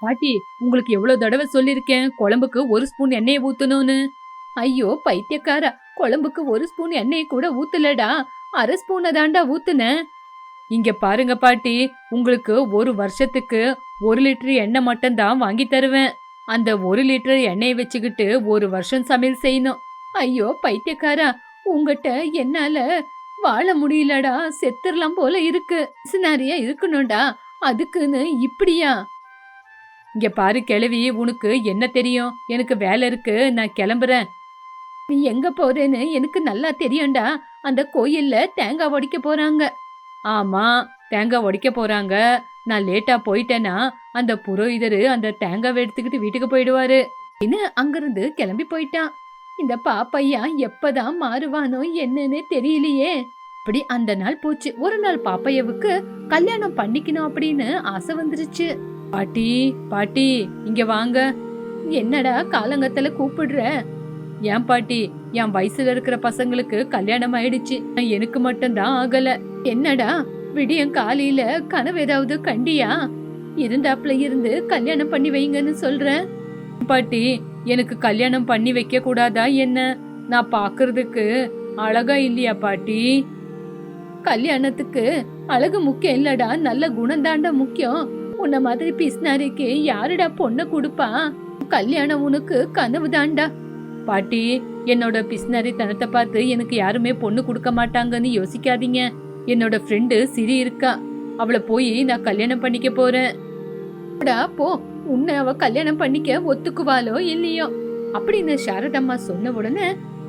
பாட்டி உங்களுக்கு எவ்வளவு தடவை சொல்லிருக்கேன் குழம்புக்கு ஒரு ஸ்பூன் எண்ணெயை ஊத்தணும்னு. ஐயோ பைத்தியக்காரா குழம்புக்கு ஒரு ஸ்பூன் எண்ணெயை கூட ஊத்தலடா. அரை ஸ்பூனை தாண்டா ஊத்துனேன். இங்க பாருங்க பாட்டி உங்களுக்கு ஒரு வருஷத்துக்கு ஒரு லிட்டர் எண்ணெய் மட்டும் தான் வாங்கி தருவேன். அந்த ஒரு லிட்டர் எண்ணெயை வச்சுக்கிட்டு ஒரு வருஷம் சமையல் செய்யணும். ஐயோ பைத்தியக்காரா உங்ககிட்ட என்னால வாழ முடியலடா. செத்துடலாம் போல இருக்கு. சினாரியா இருக்கணும்டா. அதுக்குன்னு இப்படியா? இங்க பாரு கிழவி உனக்கு என்ன தெரியும்? எனக்கு வேலை இருக்கு நான் கிளம்புறேன். நீ எங்க போறேன்னு எனக்கு நல்லா தெரியும்டா. அந்த கோயில்ல தேங்காய் உடைக்க போறாங்க. ஆமா தேங்காய் உடைக்க போறாங்க. நான் லேட்டா போயிட்டேன்னா அந்த புரோகிதரு அந்த தேங்காவை எடுத்துக்கிட்டு வீட்டுக்கு போயிடுவாரு. என்ன அங்கிருந்து கிளம்பி போயிட்டான் இந்த பாப்பையா எப்பதான் மாறுவானோ என்னன்னு தெரியலையே. அப்படி அந்த நாள் போச்சு. ஒரு நாள் பாப்பையாவுக்கு கல்யாணம் பண்ணிக்கணும் அப்படின்னு ஆசை வந்துருச்சு. பாட்டி பாட்டி இங்க வாங்க. என்னடா காலங்கத்துல கூப்பிடுற? ஏன் பாட்டி என் வயசுல இருக்கிற பசங்களுக்கு கல்யாணம் ஆயிடுச்சு. எனக்கு மட்டும்தான் ஆகல. என்னடா? விடியம் காலையில கனவு ஏதாவது கண்டியா? இருந்தாப்ல இருந்து கல்யாணம் பண்ணி வைங்கன்னு சொல்றேன் பாட்டி எனக்கு கல்யாணம் பண்ணி வைக்க கூடாதா என்ன? நான் பாக்குறதுக்கு அழகா இல்லையா பாட்டி? கல்யாணத்துக்கு அழகு முக்கியம் இல்லடா. நல்ல குணந்தாண்டா முக்கியம். உன்ன மாதிரி பிஸ்னாரிக்கு யாருடா பொண்ணு கொடுப்பா? கல்யாணம் உனக்கு கனவு தாண்டா. பாட்டி என்னோட பிஸ்னாரி தனத்தை பார்த்து எனக்கு யாருமே பொண்ணு கொடுக்க மாட்டாங்கன்னு யோசிக்காதீங்க. என்னோட ஃப்ரெண்டு சிரி இருக்கா. அவளை போய் நான் கல்யாணம் பண்ணிக்க போறேன். அடா, போ. உன்னை அவ கல்யாணம் பண்ணிக்க ஒத்துக்குவாளோ இல்லையோ? அப்படின்னு சாரதம்மா சொன்ன உடனே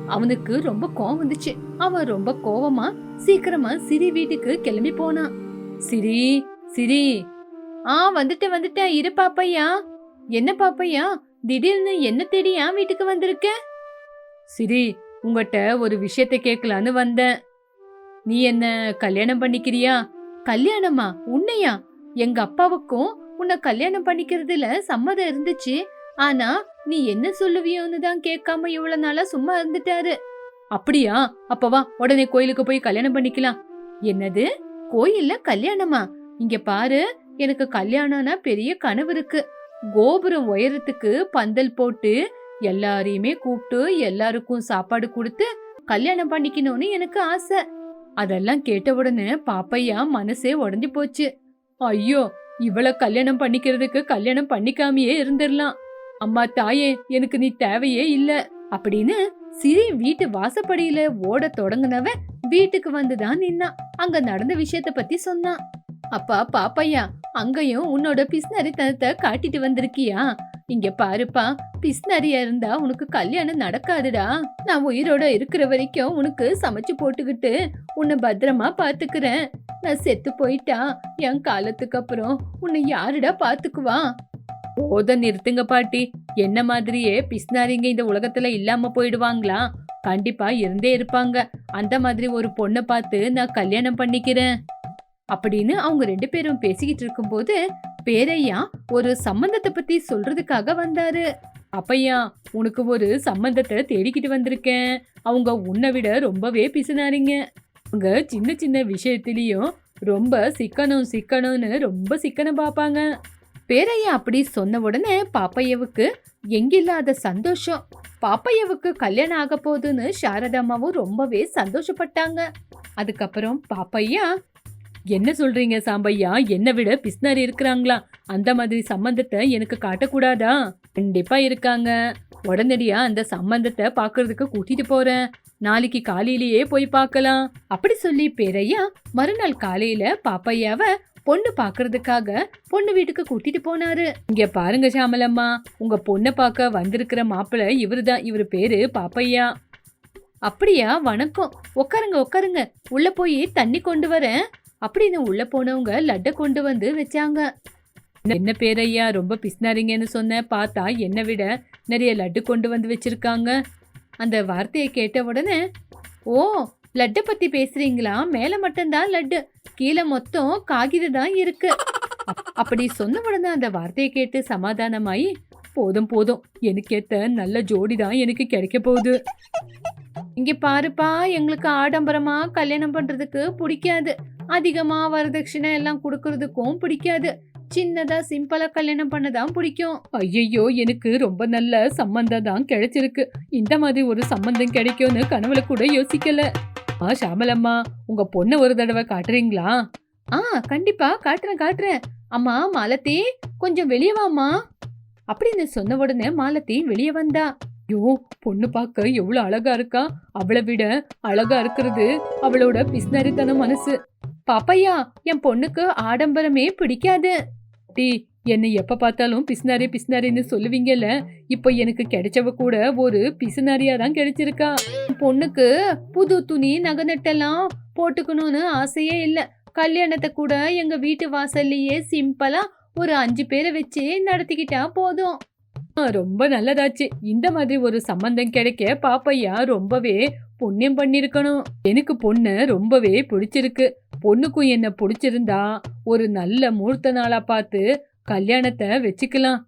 அவனுக்கு ரொம்ப கோவம் வந்துச்சு. அவன் ரொம்ப கோவமா சீக்கிரமா சிரி வீட்டுக்கு கிளம்பி போனான். சிரி சிரி. ஆ வந்துட்டேன் வந்துட்டேன். இரு பாப்பையா. என்ன பாப்பையா? திடீர்னு என்ன தேடி ஏன் வீட்டுக்கு வந்திருக்க? சிரி உங்ககிட்ட ஒரு விஷயத்தை கேட்கலான்னு வந்தேன். நீ என்ன கல்யாணம் பண்ணிக்கிறியா? கல்யாணமா? உன்னையா? எங்க அப்பாவுக்கும் உன்னை கல்யாணம் பண்ணிக்கிறதுல சம்மதம் இருந்துச்சு. ஆனா நீ என்ன சொல்லுவியோன்னு தான் கேட்காம இவ்வளவு நாளா சும்மா இருந்துட்டாரு. அப்படியா? அப்பவா உடனே கோயிலுக்கு போய் கல்யாணம் பண்ணிக்கலாம். என்னது? கோயில்ல கல்யாணமா? இங்க பாரு எனக்கு கல்யாணம்னா பெரிய கனவு இருக்கு. கோபுரம் உயரத்துக்கு பந்தல் போட்டு எல்லாரையுமே கூப்பிட்டு எல்லாருக்கும் சாப்பாடு கொடுத்து கல்யாணம் பண்ணிக்கணும்னு எனக்கு ஆசை. அதெல்லாம் கேட்ட உடனே பாப்பையா மனசே உடஞ்சி போச்சு. ஐயோ இவள கல்யாணம் பண்ணிக்கிறதுக்கு கல்யாணம் பண்ணிக்காமயே இருந்துடலாம். அம்மா தாயே எனக்கு நீ தேவையே இல்ல அப்படின்னு சிரி வீட்டு வாசப்படியில ஓட தொடங்கினவன் வீட்டுக்கு வந்துதான் நின்னா அங்க நடந்த விஷயத்த பத்தி சொன்னான். அப்பா பாப்பையா அங்கேயும் உன்னோட பிஸ்னரித்தனத்தை காட்டிட்டு வந்திருக்கியா? இங்க பாருப்பா பிஸ்னரியா இருந்தா உனக்கு கல்யாணம் நடக்காதுடா. நான் உயிரோட இருக்கிற வரைக்கும் உனக்கு சமைச்சு போட்டுக்கிட்டு உன்னை பத்திரமா பாத்துக்கிறேன். நான் செத்து போயிட்டா என் காலத்துக்கு அப்புறம் உன்னை யாருடா பாத்துக்குவா? போத நிறுத்துங்க பாட்டி. என்ன மாதிரியே பிஸ்னாரிங்க இந்த உலகத்துல இல்லாம போயிடுவாங்களா? கண்டிப்பா இருந்தே இருப்பாங்க. அந்த மாதிரி ஒரு பொண்ணை பார்த்து நான் கல்யாணம் பண்ணிக்கிறேன். அப்படின்னு அவங்க ரெண்டு பேரும் பேசிக்கிட்டு இருக்கும்போது பேரையா ஒரு சம்பந்தத்தை பத்தி சொல்றதுக்காக வந்தாரு. அப்பையா உனக்கு ஒரு சம்பந்தத்தை தேடிக்கிட்டு வந்திருக்கேன். அவங்க உன்னை விட ரொம்பவே பிசுனாரிங்க. அவங்க சின்ன சின்ன விஷயத்திலயும் ரொம்ப சிக்கனம் சிக்கனம்னு ரொம்ப சிக்கனம் பார்ப்பாங்க பேரையா அப்படி சொன்ன உடனே பாப்பையவுக்கு எங்கில்லாத சந்தோஷம். பாப்பையவுக்கு கல்யாணம் ஆக போகுதுன்னு சாரதாம்மாவும் ரொம்பவே சந்தோஷப்பட்டாங்க. அதுக்கப்புறம் பாப்பையா என்ன சொல்றீங்க சாம்பையா என்னை விட பிஸ்னாரி இருக்கிறாங்களா? அந்த மாதிரி சம்பந்தத்தை எனக்கு காட்டக்கூடாதா? கண்டிப்பா இருக்காங்க. உடனடியா அந்த சம்பந்தத்தை பார்க்கறதுக்கு கூட்டிட்டு போறேன். நாளைக்கு காலையிலேயே போய் பார்க்கலாம். அப்படி சொல்லி பெரையா மறுநாள் காலையில பாப்பையாவ பொண்ணு பார்க்கறதுக்காக பொண்ணு வீட்டுக்கு கூட்டிட்டு போனாரு. இங்க பாருங்க சாமலம்மா உங்க பொண்ணை பார்க்க வந்திருக்கிற மாப்பிள்ளை இவருதான். இவர் பேரு பாப்பையா. அப்படியா வணக்கம். உட்காருங்க உட்காருங்க உள்ள போய் தண்ணி கொண்டு வரேன். அப்படின்னு உள்ள போனவங்க லட்டை கொண்டு வந்து வச்சாங்க. என்ன பேரையா ரொம்ப பிஸ்னாரிங்கன்னு சொன்ன பார்த்தா என்னை விட நிறைய லட்டு கொண்டு வந்து வச்சிருக்காங்க. அந்த வார்த்தையை கேட்ட உடனே ஓ லட்டை பத்தி பேசுறீங்களா? மேல மட்டும்தான் லட்டு கீழே மொத்தம் காகிதம் தான் இருக்கு. அப்படி சொன்ன உடனே அந்த வார்த்தையை கேட்டு சமாதானமாயி போதும் போதும் எனக்கு ஏத்த நல்ல ஜோடி தான் எனக்கு கிடைக்க போகுது. இங்க பாருப்பா எங்களுக்கு ஆடம்பரமா கல்யாணம் பண்றதுக்கு பிடிக்காது. அதிகமா வரதட்சணை எல்லாம் கொடுக்கறதுக்கும் பிடிக்காது. சின்னதா சிம்பிளா கல்யாணம் பண்ணதான் பிடிக்கும். ஐயையோ எனக்கு ரொம்ப நல்ல சம்பந்தம் தான் கிடைச்சிருக்கு. இந்த மாதிரி ஒரு சம்பந்தம் கிடைக்கும்னு கனவுல கூட யோசிக்கல. ஆ ஷாமலம்மா உங்க பொண்ணை ஒரு தடவை காட்டுறீங்களா? ஆ கண்டிப்பா காட்டுறேன் காட்டுறேன். அம்மா மாலத்தி கொஞ்சம் வெளியே வாமா அப்படின்னு சொன்ன உடனே மாலத்தி வெளியே வந்தா. ஐயோ பொண்ணு பார்க்க எவ்வளவு அழகா இருக்கா. அவளை விட அழகா இருக்கிறது அவளோட பிஸ்னரித்தன மனசு. பாப்பையா என் பொண்ணுக்கு ஆடம்பரமே பிடிக்காது. டி என்னை எப்ப பார்த்தாலும் பிஸ்னாரி பிஸ்னாரின்னு சொல்லுவீங்கல்ல இப்போ எனக்கு கிடைச்சவ கூட ஒரு பிசுனாரியா தான் கிடைச்சிருக்கா பொண்ணுக்கு புது துணி நகை நட்டெல்லாம் போட்டுக்கணும்னு ஆசையே இல்ல. கல்யாணத்தை கூட எங்க வீட்டு வாசல்லையே சிம்பிளா ஒரு அஞ்சு பேரை வச்சு நடத்திக்கிட்டா போதும். ரொம்ப நல்லதாச்சு. இந்த மாதிரி ஒரு சம்பந்தம் கிடைக்க பாப்பையா ரொம்பவே புண்ணியம் பண்ணிருக்கணும். எனக்கு பொண்ணு ரொம்பவே பிடிச்சிருக்கு. பொண்ணுக்கும் என்ன பிடிச்சிருந்தா ஒரு நல்ல முகூர்த்த நாளா பார்த்து கல்யாணத்தை வச்சுக்கலாம்.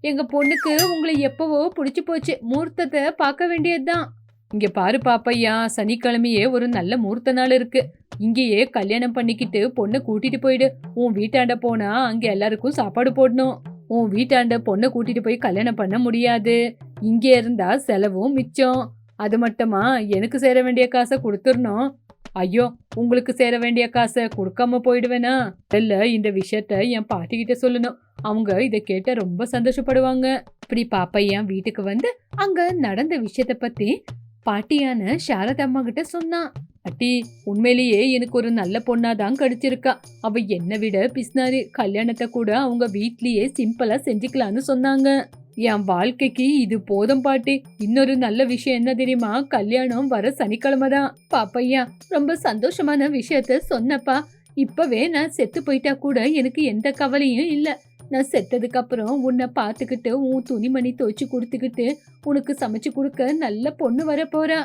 எங்க பொண்ணுக்கு உங்களை எப்பவோ பிடிச்சு போச்சு. முகூர்த்தத்தை பார்க்க வேண்டியதுதான். இங்க பாரு பாப்பையா சனிக்கிழமையே ஒரு நல்ல முகூர்த்த நாள் இருக்கு. இங்கேயே கல்யாணம் பண்ணிக்கிட்டு பொண்ணை கூட்டிட்டு போயிடு. உன் வீட்டாண்ட போனா அங்க எல்லாருக்கும் சாப்பாடு போடணும். உன் வீட்டாண்ட பொண்ணை கூட்டிட்டு போய் கல்யாணம் பண்ண முடியாது. இங்கே இருந்தா செலவும் மிச்சம். அது மட்டுமா? எனக்கு சேர வேண்டிய காசை கொடுத்துடணும். ஐயோ உங்களுக்கு சேர வேண்டிய காசை கொடுக்காம போயிடுவேனா? இல்ல இந்த விஷயத்த என் பாட்டி கிட்ட சொல்லணும். அவங்க இதை கேட்ட ரொம்ப சந்தோஷப்படுவாங்க. இப்படி பாப்பையன் வீட்டுக்கு வந்து அங்க நடந்த விஷயத்த பத்தி பாட்டியான சாரதம்மா கிட்ட சொன்னான். அட்டி உண்மையிலேயே எனக்கு ஒரு நல்ல பொண்ணா தான் கிடைச்சிருக்கா. அவ என்னை விட பிஸ்னாரி கல்யாணத்தை கூட அவங்க வீட்லயே சிம்பிளா செஞ்சுக்கலாம்னு சொன்னாங்க. என் வாழ்க்கைக்கு இது போதும் பாட்டி. இன்னொரு நல்ல விஷயம் என்ன தெரியுமா? கல்யாணம் வர சனிக்கிழமை தான். பாப்பையா ரொம்ப சந்தோஷமான விஷயத்த சொன்னப்பா. இப்பவே நான் செத்து போயிட்டா கூட எனக்கு எந்த கவலையும் இல்ல. நான் செத்ததுக்கு அப்புறம் உன்னை பார்த்துக்கிட்டு உன் துணிமணி துவைச்சு கொடுத்துக்கிட்டு உனக்கு சமைச்சு கொடுக்க நல்ல பொண்ணு வர போறா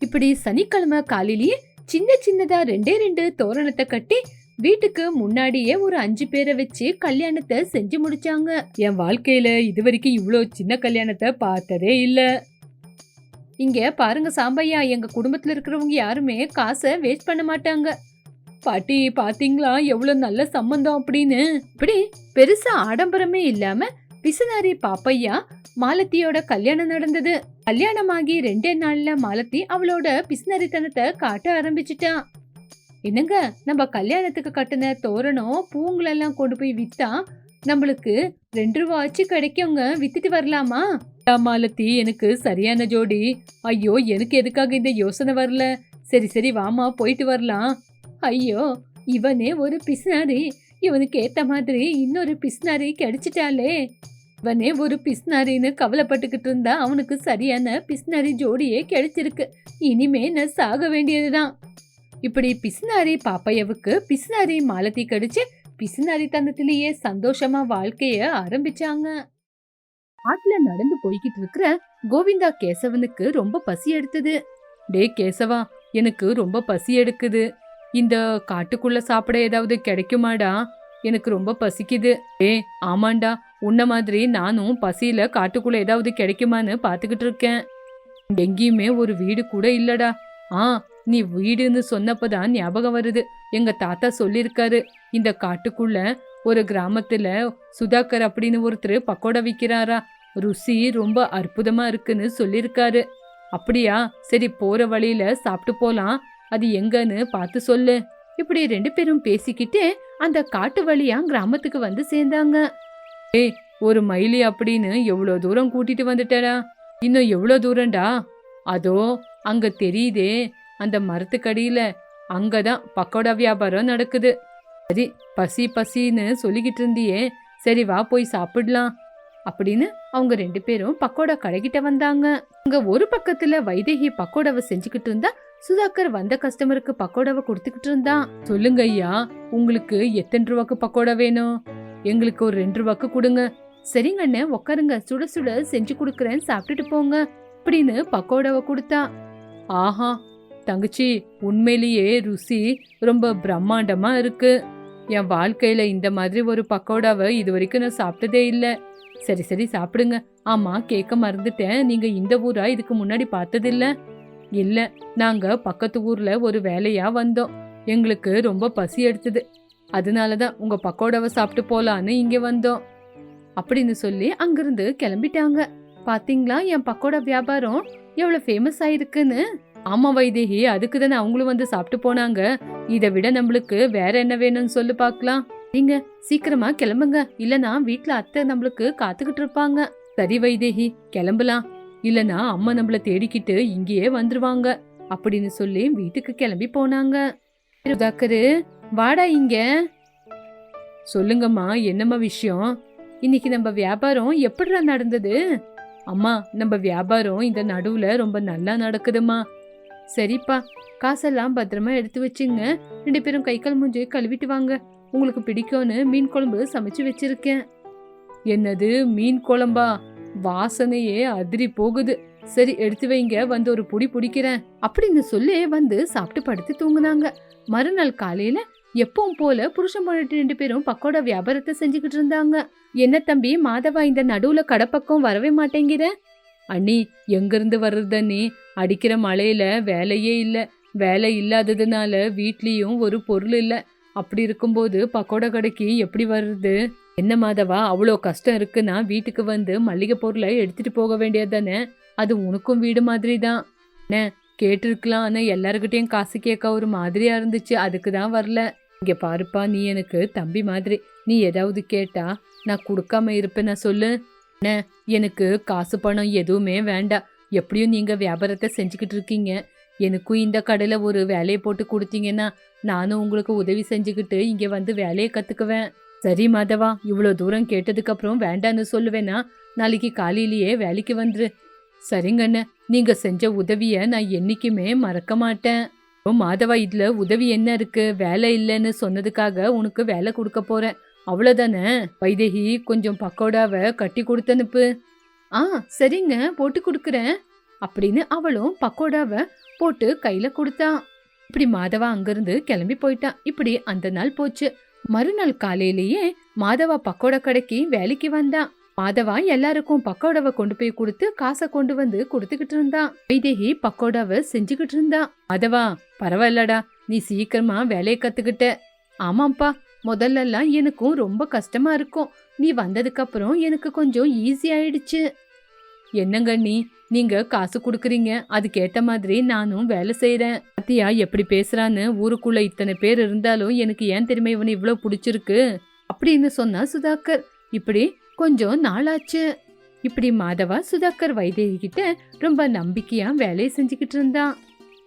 இப்படி சனிக்கிழமை காலையிலேயே சின்ன சின்னதா ரெண்டே ரெண்டு தோரணத்தை கட்டி வீட்டுக்கு முன்னாடியே ஒரு அஞ்சு பேரை வச்சு கல்யாணத்தை செஞ்சு முடிச்சாங்க. என் வாழ்க்கையில இது வரைக்கும் இவ்வளோ சின்ன கல்யாணத்தை பார்த்ததே இல்ல. இங்க பாருங்க சாம்பையா எங்க குடும்பத்துல இருக்கிறவங்க யாருமே காசை வேஸ்ட் பண்ண மாட்டாங்க. பாட்டி பாத்தீங்களா? எவ்வளவு நல்ல சம்பந்தம் அப்படின்னு. இப்படி பெருசா ஆடம்பரமே இல்லாம பிசுனாரி பாப்பையா? மாலத்தியோட கல்யாணம் நடந்தது. கல்யாணமாகி ரெண்டே நாள்ல மாலத்தி அவளோட பிசுனரித்தனத்தை காட்ட ஆரம்பிச்சிட்டா. என்னங்க நம்ம கல்யாணத்துக்கு கட்டின தோரணம் பூங்களெல்லாம் கொண்டு போய் வித்தா நம்மளுக்கு ரெண்டு ரூபா ஆச்சு கிடைக்குங்க. வித்துட்டு வரலாமா? மாலத்தி எனக்கு சரியான ஜோடி. ஐயோ எனக்கு எதுக்காக இந்த யோசனை வரல? சரி சரி வாமா போயிட்டு வரலாம். ஐயோ இவனே ஒரு பிஸ்னாரி இவனுக்கு ஏத்த மாதிரி இன்னொரு பிஸ்னாரி கிடைச்சிட்டாலே இவனே ஒரு பிஸ்னாரின்னு கவலைப்பட்டுக்கிட்டு இருந்தா அவனுக்கு சரியான பிஸ்னாரி ஜோடியே கிடைச்சிருக்கு. இனிமே நான் சாக வேண்டியதுதான். இப்படி பிஸ்னாரி பாப்பையவுக்கு பிஸ்னாரி மாலத்தி கடிச்சு பிஸ்னாரி தந்தத்திலேயே சந்தோஷமா வாழ்க்கைய ஆரம்பிச்சாங்க. ஆட்டில் நடந்து போய்கிட்டு இருக்கிற கோவிந்தா கேசவனுக்கு ரொம்ப பசி எடுத்தது. டே கேசவா எனக்கு ரொம்ப பசி எடுக்குது. இந்த காட்டுக்குள்ள சாப்பிட ஏதாவது கிடைக்குமாடா? எனக்கு ரொம்ப பசிக்குது. ஏ ஆமாண்டா. உன்ன மாதிரி நானும் பசியில காட்டுக்குள்ள ஏதாவது கிடைக்குமான்னு பாத்துக்கிட்டு இருக்கேன். எங்கேயுமே ஒரு வீடு கூட இல்லடா. ஆ நீ வீடுன்னு சொன்னப்பதான் ஞாபகம் வருது. எங்க தாத்தா சொல்லியிருக்காரு. இந்த காட்டுக்குள்ள ஒரு கிராமத்துல சுதாகர் அப்படின்னு ஒருத்தர் பக்கோடா விற்கிறாரா ருசி ரொம்ப அற்புதமா இருக்குன்னு சொல்லியிருக்காரு. அப்படியா? சரி போற வழியில சாப்பிட்டு போலாம். அது எங்கன்னு பார்த்து சொல்லு. இப்படி ரெண்டு பேரும் பேசிக்கிட்டு அந்த காட்டு வழியா கிராமத்துக்கு வந்து சேர்ந்தாங்க. ஏய் ஒரு மைலி அப்படின்னு எவ்வளோ தூரம் கூட்டிட்டு வந்துட்டடா? இன்னும் எவ்வளோ தூரம்டா? அதோ அங்க தெரியுதே. அந்த மரத்துக்கடியில அங்கதான் பக்கோடா வியாபாரம் நடக்குது. சரி பசி பசின்னு சொல்லிக்கிட்டு இருந்தியே. சரி வா போய் சாப்பிடலாம். அப்படின்னு அவங்க ரெண்டு பேரும் பக்கோடா கடைகிட்ட வந்தாங்க. அங்க ஒரு பக்கத்துல வைதேகி பக்கோடாவை செஞ்சுக்கிட்டு இருந்தா சுதாகர் வந்த கஸ்டமருக்கு பக்கோடாவை கொடுத்துக்கிட்டு இருந்தான் சொல்லுங்க ஐயா உங்களுக்கு எத்தனை ரூபாக்கு பக்கோடா வேணும்? எங்களுக்கு ஒரு ரெண்டு ரூபாக்கு கொடுங்க. சரிங்க அண்ணே உட்காருங்க சுட சுட செஞ்சு கொடுக்குறேன் சாப்பிட்டுட்டு போங்க அப்படின்னு பக்கோடாவை கொடுத்தா. ஆஹா தங்கச்சி உண்மையிலேயே ருசி ரொம்ப பிரம்மாண்டமா இருக்கு. என் வாழ்க்கையில இந்த மாதிரி ஒரு பக்கோடாவை இது வரைக்கும் நான் சாப்பிட்டதே இல்லை. சரி சரி சாப்பிடுங்க. ஆமா கேட்க மறந்துட்டேன். நீங்க இந்த ஊரா இதுக்கு முன்னாடி பார்த்ததில்ல. இல்லை நாங்கள் பக்கத்து ஊரில் ஒரு வேலையாக வந்தோம். எங்களுக்கு ரொம்ப பசி எடுத்தது. அதனால தான் உங்கள் பக்கோடாவை சாப்பிட்டு போகலான்னு இங்கே வந்தோம். அப்படின்னு சொல்லி அங்கிருந்து கிளம்பிட்டாங்க. பார்த்தீங்களா என் பக்கோடா வியாபாரம் எவ்வளோ ஃபேமஸ் ஆயிருக்குன்னு? ஆமா வைதேகி அதுக்கு தானே அவங்களும் வந்து சாப்பிட்டு போனாங்க. இதை விட நம்மளுக்கு வேற என்ன வேணும்னு சொல்லு பார்க்கலாம் நீங்க சீக்கிரமா கிளம்புங்க. இல்லனா வீட்ல அத்தை நம்மளுக்கு காத்துக்கிட்டு இருப்பாங்க. சரி வைதேகி கிளம்பலாம். இல்லனா அம்மா நம்மள தேடிக்கிட்டு இங்கேயே வந்துருவாங்க அப்படின்னு சொல்லி வீட்டுக்கு கிளம்பி போனாங்க. சுதாகரு வாடா இங்க. சொல்லுங்கம்மா என்னம்மா விஷயம்? இன்னைக்கு நம்ம வியாபாரம் எப்படிடா நடந்தது? அம்மா நம்ம வியாபாரம் இந்த நடுவுல ரொம்ப நல்லா நடக்குதுமா சரிப்பா காசெல்லாம் பத்திரமா எடுத்து வச்சுங்க. ரெண்டு பேரும் கை கால் மூஞ்சி கழுவிட்டு வாங்க. உங்களுக்கு பிடிக்கும்னு மீன் குழம்பு சமைச்சு வச்சிருக்கேன். என்னது மீன் குழம்பா? வாசனையே அதிரி போகுது. சரி எடுத்து வைங்க வந்து ஒரு புடி பிடிக்கிறேன். அப்படின்னு சொல்லி வந்து சாப்பிட்டு படுத்து தூங்குனாங்க. மறுநாள் காலையில எப்பவும் போல புருஷன் பொண்ணு ரெண்டு பேரும் பக்கோட வியாபாரத்தை செஞ்சுக்கிட்டு இருந்தாங்க. என்ன தம்பி மாதவா இந்த நடுவுல கடப்பக்கம் வரவே மாட்டேங்கிற? அண்ணி எங்கிருந்து வர்றது அடிக்கிற மழையில வேலையே இல்லை. வேலை இல்லாததுனால வீட்லேயும் ஒரு பொருள் இல்லை. அப்படி இருக்கும்போது பக்கோடா கடைக்கு எப்படி வருது என்ன மாதவா அவ்வளோ கஷ்டம் இருக்குன்னா வீட்டுக்கு வந்து மல்லிகை பொருளை எடுத்துட்டு போக வேண்டியது தானே? அது உனக்கும் வீடு மாதிரி தான் என்ன கேட்டிருக்கலாம். ஆனால் எல்லாருக்கிட்டையும் காசு கேட்க ஒரு மாதிரியா இருந்துச்சு. அதுக்கு தான் வரல. இங்கே பாருப்பா நீ எனக்கு தம்பி மாதிரி. நீ ஏதாவது கேட்டா நான் கொடுக்காம இருப்பேன் நான் சொல்லு. என்ன எனக்கு காசு பணம் எதுவுமே வேண்டாம். எப்படியும் நீங்க வியாபாரத்தை செஞ்சுக்கிட்டு இருக்கீங்க. எனக்கும் இந்த கடையில் ஒரு வேலையை போட்டு கொடுத்தீங்கன்னா நானும் உங்களுக்கு உதவி செஞ்சுக்கிட்டு இங்கே வந்து வேலையை கற்றுக்குவேன் சரி மாதவா இவ்வளோ தூரம் கேட்டதுக்கு அப்புறம் வேண்டான்னு சொல்லுவேன்னா நாளைக்கு காலையிலேயே வேலைக்கு வந்துரு. சரிங்கண்ண நீங்க செஞ்ச உதவியை நான் என்றைக்குமே மறக்க மாட்டேன். ஓ மாதவா இதில் உதவி என்ன இருக்கு? வேலை இல்லைன்னு சொன்னதுக்காக உனக்கு வேலை கொடுக்க போறேன். அவ்வளோதானே வைதேகி கொஞ்சம் பக்கோடாவை கட்டி கொடுத்தனுப்பு ஆ சரிங்க போட்டு கொடுக்குறேன். அப்படின்னு அவளும் பக்கோடாவை போட்டு கையில் கொடுத்தா. இப்படி மாதவா அங்கேருந்து கிளம்பி போயிட்டான் இப்படி அந்த நாள் போச்சு. மறுநாள் காலையிலேயே மாதவா பக்கோடா கடைக்கு வேலைக்கு வந்தான் மாதவா எல்லாருக்கும் பக்கோடாவை கொண்டு போய் கொடுத்து காசை கொண்டு வந்து கொடுத்துக்கிட்டு இருந்தான் வைதேகி பக்கோடாவை செஞ்சுக்கிட்டு இருந்தா. மாதவா பரவாயில்லடா நீ சீக்கிரமா வேலையை கத்துக்கிட்ட. ஆமாப்பா முதல்லலாம் எனக்கும் ரொம்ப கஷ்டமா இருக்கும். நீ வந்ததுக்கு அப்புறம் எனக்கு கொஞ்சம் ஈஸி ஆயிடுச்சு. என்னங்க நீ? நீங்க காசு கொடுக்குறீங்க. அதுக்கேத்த மாதிரி நானும் வேலை செய்யறேன் பாத்தியா எப்படி பேசுறான்னு? ஊருக்குள்ள இத்தனை பேர் இருந்தாலும் எனக்கு ஏன் தெரியுமா இவனை இவ்வளோ பிடிச்சிருக்கு? அப்படின்னு சொன்னா சுதாகர். இப்படி கொஞ்சம் நாளாச்சு. இப்படி மாதவா சுதாகர் வைதேகி கிட்ட ரொம்ப நம்பிக்கையா வேலையை செஞ்சுக்கிட்டு இருந்தான்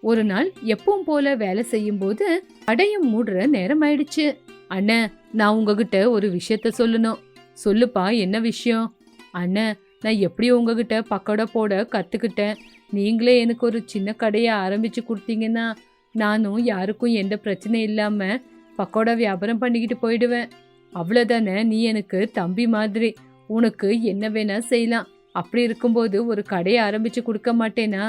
ஒரு நாள் எப்பவும் போல வேலை செய்யும் போது கடையும் மூடுற நேரம் ஆயிடுச்சு. அண்ணன் நான் உங்ககிட்ட ஒரு விஷயத்த சொல்லணும். சொல்லுப்பா என்ன விஷயம்? அண்ணன் நான் எப்படி உங்ககிட்ட பக்கோடா போட கற்றுக்கிட்டேன் நீங்களே எனக்கு ஒரு சின்ன கடையை ஆரம்பித்து கொடுத்தீங்கன்னா நானும் யாருக்கும் எந்த பிரச்சனையும் இல்லாமல் பக்கோடா வியாபாரம் பண்ணிக்கிட்டு போயிடுவேன். அவ்வளோதானே நீ எனக்கு தம்பி மாதிரி. உனக்கு என்ன வேணால் செய்யலாம். அப்படி இருக்கும்போது ஒரு கடையை ஆரம்பித்து கொடுக்க மாட்டேனா?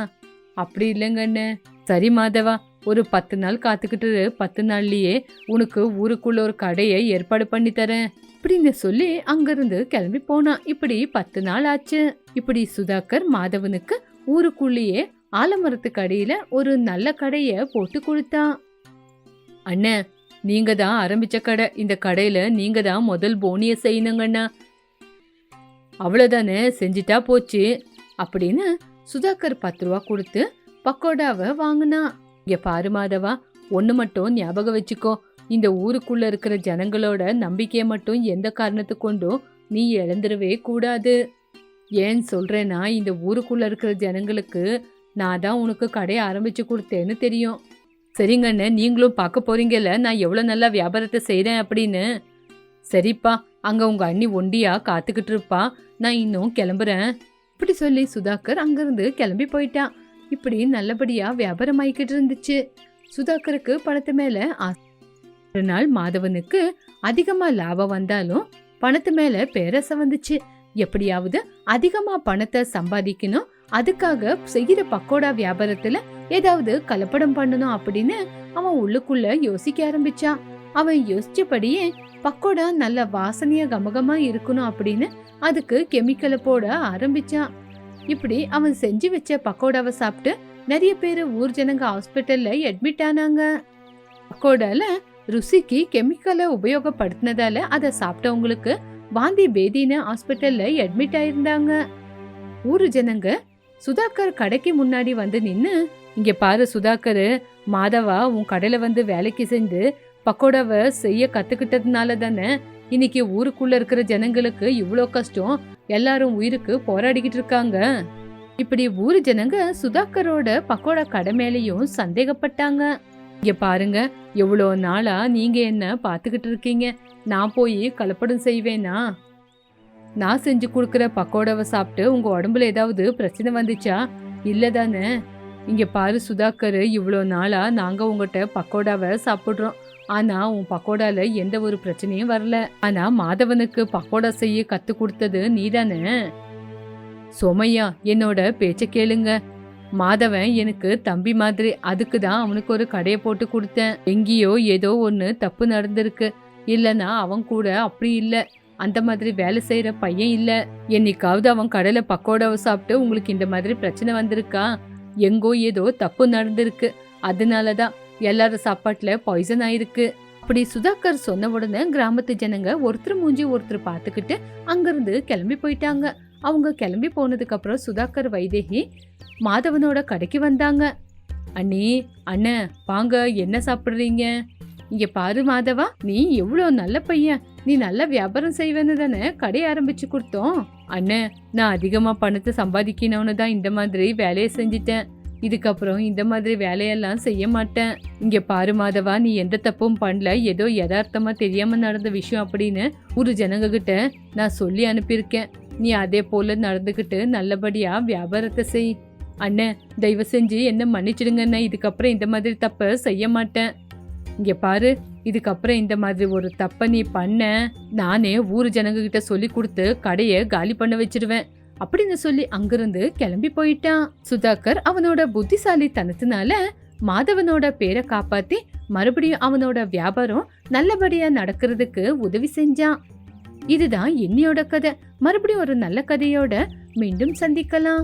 அப்படி இல்லைங்கண்ணே சரி மாதவா ஒரு பத்து நாள் காத்துக்கிட்டு பத்து நாள்லேயே உனக்கு ஊருக்குள்ள ஒரு கடையை ஏற்பாடு பண்ணி தரேன். அப்படின்னு சொல்லி அங்கிருந்து கிளம்பி போனான். இப்படி பத்து நாள் ஆச்சு. இப்படி சுதாகர் மாதவனுக்கு ஊருக்குள்ளேயே ஆலமரத்துக்கு அடியில ஒரு நல்ல கடைய போட்டு கொடுத்தான். அண்ணன் நீங்க தான் ஆரம்பிச்ச கடை. இந்த கடையில நீங்க தான் முதல் போனிய செய்யணுங்கண்ணா அவ்வளோதானே செஞ்சிட்டா போச்சு அப்படின்னு சுதாகர் பத்து ரூபா கொடுத்து பக்கோடாவை வாங்கினா இங்க பாரு மாதவா ஒன்று மட்டும் ஞாபகம் வச்சுக்கோ. இந்த ஊருக்குள்ள இருக்கிற ஜனங்களோட நம்பிக்கையை மட்டும் எந்த காரணத்து கொண்டும் நீ இழந்துடவே கூடாது. ஏன் சொல்றேன்னா இந்த ஊருக்குள்ள இருக்கிற ஜனங்களுக்கு நான் தான் உனக்கு கடையை ஆரம்பிச்சு கொடுத்தேன்னு தெரியும். சரிங்க அண்ணே நீங்களும் பார்க்க போறீங்கல்ல நான் எவ்வளோ நல்லா வியாபாரத்தை செய்கிறேன் அப்படின்னு. சரிப்பா அங்கே உங்கள் அண்ணி ஒண்டியா காத்துக்கிட்டு இருப்பா. நான் இன்னும் கிளம்புறேன். இப்படி சொல்லி சுதாகர் அங்கேருந்து கிளம்பி போயிட்டான் இப்படி நல்லபடியாக வியாபாரம் ஆயிக்கிட்டு இருந்துச்சு. சுதாகருக்கு பணத்து மேலே ஆசை. ஒரு நாள் மாதவனுக்கு அதிகமா லாபம் வந்தாலும் பணத்து மேல பேரசை வந்துச்சு. எப்படியாவது அதிகமா பணத்தை சம்பாதிக்கணும். அதுக்காக செய்யற பக்கோடா வியாபாரத்துல ஏதாவது கலப்படம் பண்ணணும் அப்படின்னு அவன் உள்ளுக்குள்ள யோசிக்க ஆரம்பிச்சான். அவன் யோசிச்சபடியே பக்கோடா நல்ல வாசனையா கமகமா இருக்கணும் அப்படின்னு அதுக்கு கெமிக்கலை போட ஆரம்பிச்சான். இப்படி அவன் செஞ்சு வச்ச பக்கோடாவை சாப்பிட்டு நிறைய பேர் ஊர் ஜனங்க ஹாஸ்பிட்டல்ல அட்மிட் ஆனாங்க. பக்கோடால ருசிக்கு கெமிக்கலை உபயோகப்படுத்தினதால அதை சாப்பிட்டவங்களுக்கு வாந்தி பேதின்னு ஹாஸ்பிட்டல்ல அட்மிட் ஆயிருந்தாங்க. ஊரு ஜனங்க சுதாகர் கடைக்கு முன்னாடி வந்து நின்று இங்க பாரு சுதாகர் மாதவா உன் கடையில வந்து வேலைக்கு செஞ்சு பக்கோடாவை செய்ய கத்துக்கிட்டதுனால தானே இன்னைக்கு ஊருக்குள்ள இருக்கிற ஜனங்களுக்கு இவ்வளோ கஷ்டம் எல்லாரும் உயிருக்கு போராடிக்கிட்டு இருக்காங்க. இப்படி ஊர் ஜனங்க சுதாகரோட பக்கோடா கடை மேலேயும் சந்தேகப்பட்டாங்க. இங்க பாருங்க எவ்வளோ நாளா நீங்க என்ன பார்த்துக்கிட்டு இருக்கீங்க? நான் போய் கலப்படம் செய்வேனா? நான் செஞ்சு கொடுக்குற பக்கோடாவை சாப்பிட்டு உங்க உடம்புல ஏதாவது பிரச்சனை வந்துச்சா? இல்லை தானே? இங்க பாரு சுதாகர் இவ்வளோ நாளா நாங்க உங்ககிட்ட பக்கோடாவை சாப்பிட்றோம். ஆனா உன் பக்கோடால எந்த ஒரு பிரச்சனையும் வரல. ஆனா மாதவனுக்கு பக்கோடா செய்ய கத்து கொடுத்தது நீதானே சோமையா என்னோட பேச்ச கேளுங்க. மாதவன் எனக்கு தம்பி மாதிரி அதுக்கு தான் அவனுக்கு ஒரு கடையை போட்டு கொடுத்தேன். எங்கேயோ ஏதோ ஒன்று தப்பு நடந்திருக்கு. இல்லைன்னா அவன் கூட அப்படி இல்லை. அந்த மாதிரி வேலை செய்கிற பையன் இல்லை. என்னைக்காவது அவன் கடையில் பக்கோடாவை சாப்பிட்டு உங்களுக்கு இந்த மாதிரி பிரச்சனை வந்திருக்கா? எங்கோ ஏதோ தப்பு நடந்திருக்கு. அதனாலதான் எல்லாரும் சாப்பாட்டில் பாய்சன் ஆயிருக்கு. அப்படி சுதாகர் சொன்ன உடனே கிராமத்து ஜனங்க ஒருத்தர் மூஞ்சி ஒருத்தர் பார்த்துக்கிட்டு அங்கேருந்து கிளம்பி போயிட்டாங்க. அவங்க கிளம்பி போனதுக்கப்புறம் சுதாகர் வைதேகி மாதவனோட கடைக்கு வந்தாங்க. அண்ணி அண்ணன் வாங்க என்ன சாப்பிட்றீங்க? இங்க பாரு மாதவா நீ எவ்வளோ நல்ல பையன். நீ நல்ல வியாபாரம் செய்வேன்னு தானே கடை ஆரம்பிச்சு கொடுத்தோம். அண்ணன் நான் அதிகமாக பணத்தை சம்பாதிக்கணும்னு தான் இந்த மாதிரி வேலையை செஞ்சிட்டேன். இதுக்கப்புறம் இந்த மாதிரி வேலையெல்லாம் செய்ய மாட்டேன். இங்க பாரு மாதவா நீ எந்த தப்பும் பண்ணல. ஏதோ யதார்த்தமா தெரியாம நடந்த விஷயம் அப்படின்னு ஒரு ஜனங்க கிட்ட நான் சொல்லி அனுப்பியிருக்கேன். நீ அதே போல நடந்துக்கிட்டு நல்லபடியா வியாபாரத்தை செய். அண்ணன் தயவு செஞ்சு என்ன மன்னிச்சிடுங்கண்ணா இதுக்கப்புறம் இந்த மாதிரி தப்ப செய்ய மாட்டேன். இங்க பாரு இதுக்கப்புறம் இந்த மாதிரி ஒரு தப்ப நீ பண்ண நானே ஊர் ஜனங்ககிட்ட சொல்லி கொடுத்து கடையை காலி பண்ண வச்சிருவேன். அப்படின்னு சொல்லி அங்கிருந்து கிளம்பி போயிட்டான். சுதாகர் அவனோட புத்திசாலி தனத்தினால மாதவனோட பேரை காப்பாத்தி மறுபடியும் அவனோட வியாபாரம் நல்லபடியா நடக்கிறதுக்கு உதவி செஞ்சான். இதுதான் என்னையோட கதை. மறுபடியும் ஒரு நல்ல கதையோட மீண்டும் சந்திக்கலாம்.